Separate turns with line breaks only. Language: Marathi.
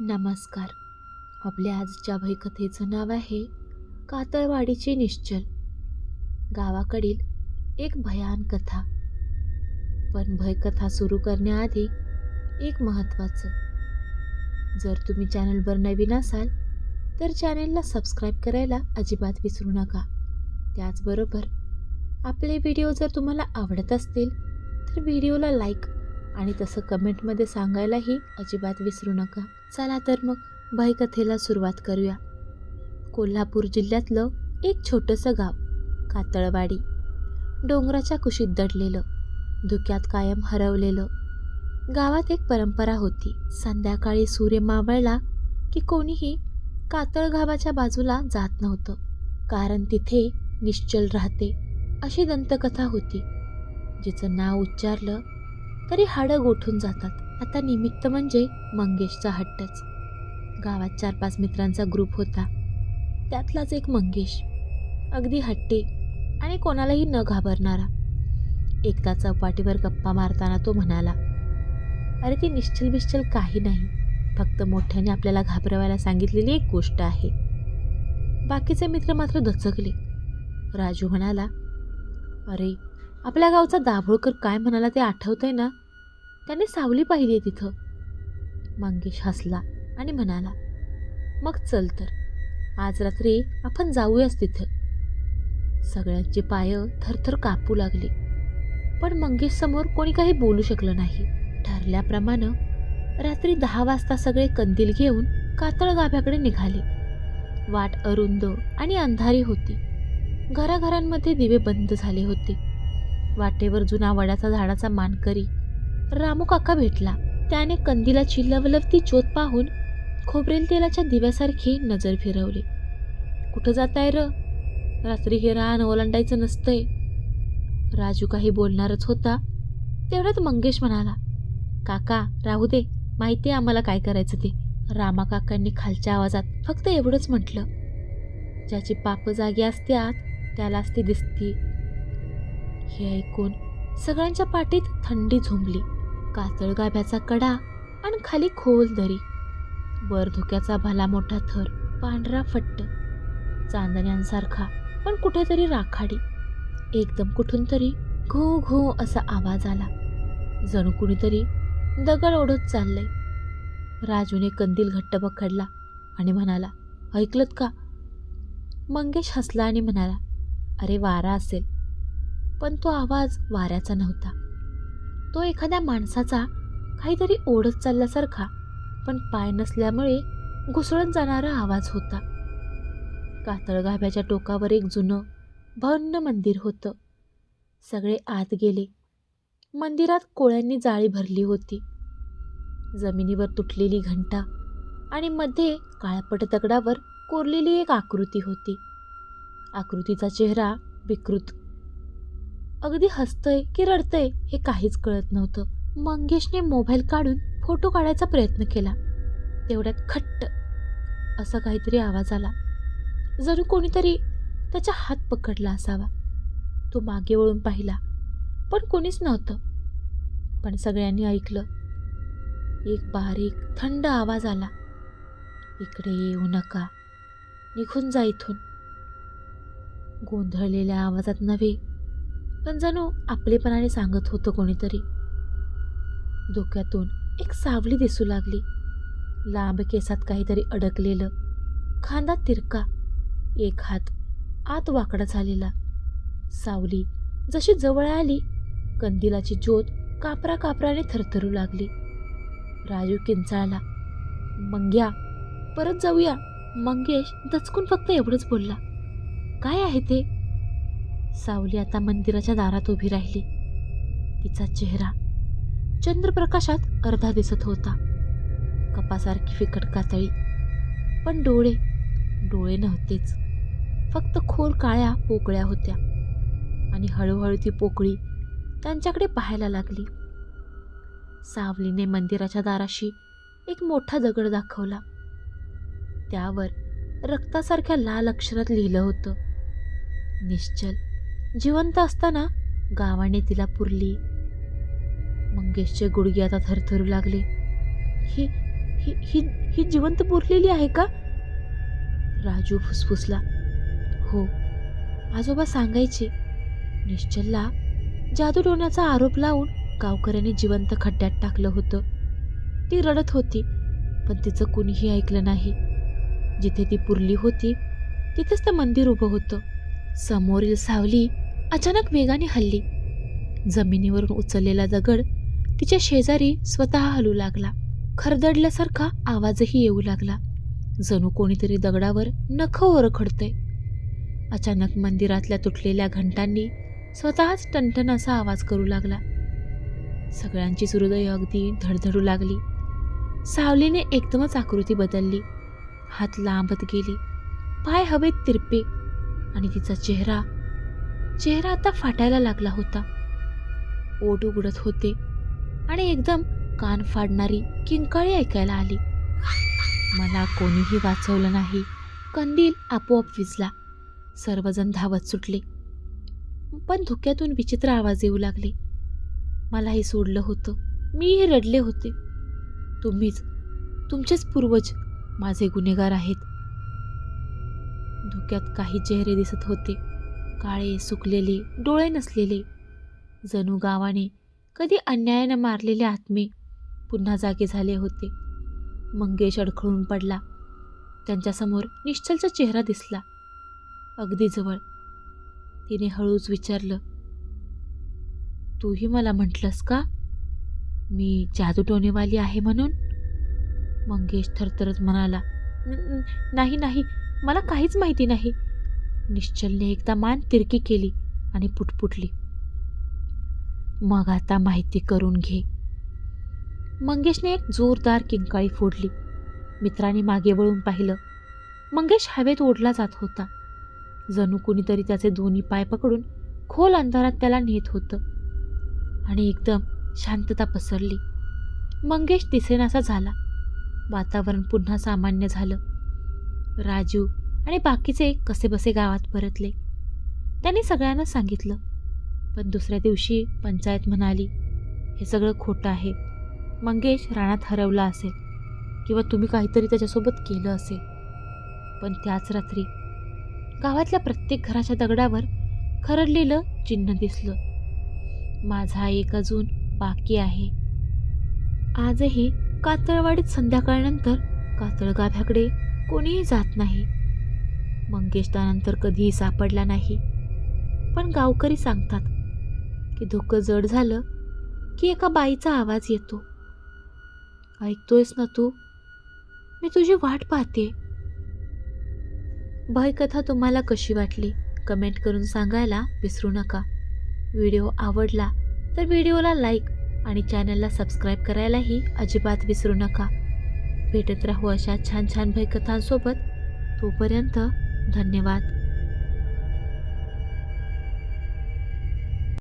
नमस्कार. आपल्या आजच्या भयकथेचं नाव आहे कातळवाडीची निश्चल. गावाकडील एक भयान कथा. पण भयकथा सुरू करण्याआधी एक महत्त्वाचं. जर तुम्ही चॅनलवर नवीन असाल तर चॅनलला सबस्क्राईब करायला अजिबात विसरू नका. त्याचबरोबर आपले व्हिडिओ जर तुम्हाला आवडत असतील तर व्हिडिओला लाईक आणि तसं कमेंटमध्ये सांगायलाही अजिबात विसरू नका. चला तर मग भयकथेला सुरुवात करूया. कोल्हापूर जिल्ह्यातलं एक छोटंसं गाव कातळवाडी. डोंगराच्या कुशीत दडलेलं धुक्यात कायम हरवलेलं. गावात एक परंपरा होती संध्याकाळी सूर्य मावळला की कोणीही कातळगावाच्या बाजूला जात नव्हतं कारण तिथे निश्चल राहते अशी दंतकथा होती. जिचं नाव उच्चारलं तरी हाडं गोठून जातात. आता निमित्त म्हणजे मंगेशचा हट्टच. गावात चार पाच मित्रांचा ग्रुप होता. त्यातलाच एक मंगेश. अगदी हट्टी आणि कोणालाही न घाबरणारा. एकदा चौपाटीवर गप्पा मारताना तो म्हणाला अरे ती निश्चल बिश्चल काही नाही. फक्त मोठ्याने आपल्याला घाबरवायला सांगितलेली एक गोष्ट आहे. बाकीचे मित्र मात्र दचकले. राजू म्हणाला अरे आपल्या गावचा दाभोळकर काय म्हणाला ते आठवतंय ना? त्याने सावली पाहिली आहे तिथं. मंगेश हसला आणि म्हणाला मग चल तर. आज रात्री आपण जाऊयाच तिथं. सगळ्यांचे पाय थरथर कापू लागले. पण मंगेश समोर कोणी काही बोलू शकलं नाही. ठरल्याप्रमाणे रात्री दहा वाजता सगळे कंदील घेऊन कातळ गाभ्याकडे निघाले. वाट अरुंद आणि अंधारी होती. घराघरांमध्ये दिवे बंद झाले होते. वाटेवर जुना वडाचा झाडाचा मानकरी. रामू काका भेटला. त्याने कंदिलाची लवलवती ज्योत पाहून खोबरेल तेलाच्या दिव्यासारखी नजर फिरवली. कुठं जाताय र? रात्री हे रान ओलांडायचं नसतंय. राजू काही बोलणारच होता. तेवढ्यात मंगेश म्हणाला काका राहू दे. माहिती आहे आम्हाला काय करायचं ते. रामा काकांनी खालच्या आवाजात फक्त एवढंच म्हटलं. ज्याची पाप जागी असत्यात त्यालाच ती दिसती. हे ऐकून सगळ्यांच्या पाठीत थंडी झोंबली. कातळ गाभ्याचा कडा आणि खाली खोल दरी. वर धुक्याचा भला मोठा थर पांढरा फट्ट. चांदण्यांसारखा पण कुठेतरी राखाडी. एकदम कुठून तरी घो घो असा आवाज आला. जणू कुणीतरी दगड ओढत चाललंय. राजूने कंदील घट्ट पकडला आणि म्हणाला ऐकलत का? मंगेश हसला आणि म्हणाला अरे वारा असेल. पण तो आवाज वाऱ्याचा नव्हता. तो एखाद्या माणसाचा काहीतरी ओढत चालल्यासारखा पण पाय नसल्यामुळे घुसळत जाणारा आवाज होता. कातळगाभ्याच्या टोकावर एक जुनं भन्न मंदिर होतं. सगळे आत गेले. मंदिरात कोळ्यांनी जाळी भरली होती. जमिनीवर तुटलेली घंटा आणि मध्ये काळपट दगडावर कोरलेली एक आकृती होती. आकृतीचा चेहरा विकृत अगदी हसतंय की रडतंय हे काहीच कळत नव्हतं. मंगेशने मोबाईल काढून फोटो काढायचा प्रयत्न केला. तेवढ्यात खट्ट असा काहीतरी आवाज आला. जणू कोणीतरी त्याचा हात पकडला असावा. तो मागे वळून पाहिला पण कोणीच नव्हतं. पण सगळ्यांनी ऐकलं. एक बारीक थंड आवाज आला. इकडे येऊ नका. निघून जा इथून. गोंधळलेल्या आवाजात नव्हे पण जणू आपलेपणाने सांगत होतं कोणीतरी. डोक्यातून एक सावली दिसू लागली. लांब केसात काहीतरी अडकलेलं. खांदा तिरका. एक हात आत वाकडा झालेला. सावली जशी जवळ आली कंदिलाची ज्योत कापरा कापराने थरथरू लागली. राजू किंचाळला. मंग्या परत जाऊया. मंगेश दचकून फक्त एवढंच बोलला. काय आहे ते? सावली आता मंदिराच्या दारात उभी राहिली. तिचा चेहरा चंद्रप्रकाशात अर्धा दिसत होता. कपासारखी फिकट कातळी. पण डोळे डोळे नव्हतेच. फक्त खोल काळ्या पोकळ्या होत्या. आणि हळूहळू ती पोकळी त्यांच्याकडे पाहायला लागली. सावलीने मंदिराच्या दाराशी एक मोठा दगड दाखवला. त्यावर रक्तासारख्या लाल अक्षरात लिहिलं होतं निश्चल जिवंत असताना गावाने तिला पुरली. मंगेशचे गुडघे आता थरथरू लागले. ही ही ही ही जिवंत पुरलेली आहे का? राजू फुसफुसला. हो आजोबा सांगायचे. निश्चलला जादू टोण्याचा आरोप लावून गावकऱ्यांनी जिवंत खड्ड्यात टाकलं होतं. ती रडत होती पण तिचं कुणीही ऐकलं नाही. जिथे ती पुरली होती तिथेच ते मंदिर उभं होतं. समोरील सावली अचानक वेगाने हल्ली. जमिनीवरून उचललेला दगड तिच्या शेजारी स्वतः हलू लागला. खरदडल्यासारखा आवाजही येऊ लागला. जणू कोणीतरी दगडावर नख ओरखडतंय. अचानक मंदिरातल्या तुटलेल्या घंटांनी स्वतःच टणटण असा आवाज करू लागला. सगळ्यांची हृदय अगदी धडधडू लागली. सावलीने एकदमच आकृती बदलली. हात लांबत गेली. पाय हवेत तिरपे. आणि तिचा चेहरा चेहरा आता फाटायला लागला होता. ओट उघडत होते आणि एकदम कान फाडणारी किंकाळी ऐकायला आली. मला कोणीही वाचवलं नाही. कंदील आपोआप विजला. सर्वजण धावत सुटले. पण धुक्यातून विचित्र आवाज येऊ लागले. मलाही सोडलं होतं. मीही रडले होते. तुम्हीच तुमचेच पूर्वज माझे गुन्हेगार आहेत. धुक्यात काही चेहरे दिसत होते. काळे सुकलेले डोळे नसलेले. जणू गावाने कधी अन्यायानं मारलेले आत्मे पुन्हा जागे झाले होते. मंगेश अडखळून पडला. त्यांच्यासमोर निश्चलचा चेहरा दिसला. अगदी जवळ. तिने हळूच विचारलं तूही मला म्हटलंस का? मी जादू टोनेवाली आहे म्हणून? मंगेश थरथरत म्हणाला नाही नाही. मला काहीच माहिती नाही. निश्चलने एकदा मान तिरकी केली आणि पुटपुटली. मग आता माहिती करून घे. मंगेशने एक जोरदार किंकाळी फोडली. मित्राने मागे वळून पाहिलं. मंगेश हवेत ओढला जात होता. जणू कुणीतरी त्याचे दोन्ही पाय पकडून खोल अंधारात त्याला नेत होतं. आणि एकदम शांतता पसरली. मंगेश दिसेनासा झाला. वातावरण पुन्हा सामान्य झालं. राजू आणि बाकीचे कसेबसे गावात परतले. त्यांनी सगळ्यांना सांगितलं. पण दुसऱ्या दिवशी पंचायत म्हणाली हे सगळं खोटं आहे. मंगेश रानात हरवला असेल किंवा तुम्ही काहीतरी त्याच्यासोबत केलं असेल. पण त्याच रात्री गावातल्या प्रत्येक घराच्या दगडावर खरडलेलं चिन्ह दिसलं. माझा एक अजून बाकी आहे. आजही कातळवाडीत संध्याकाळनंतर कातळगाभ्याकडे कोणीही जात नाही. मंगेश त्यानंतर कधीही सापडला नाही. पण गावकरी सांगतात की धुकं जड झालं की एका बाईचा आवाज येतो. ऐकतोयस ना तू? मी तुझी वाट पाहते. भयकथा तुम्हाला कशी वाटली? कमेंट करून सांगायला विसरू नका. व्हिडिओ आवडला तर व्हिडिओला लाईक आणि चॅनलला सबस्क्राईब करायलाही अजिबात विसरू नका. भेटत राहू अशा छान छान भयकथांसोबत तोपर्यंत धन्यवाद.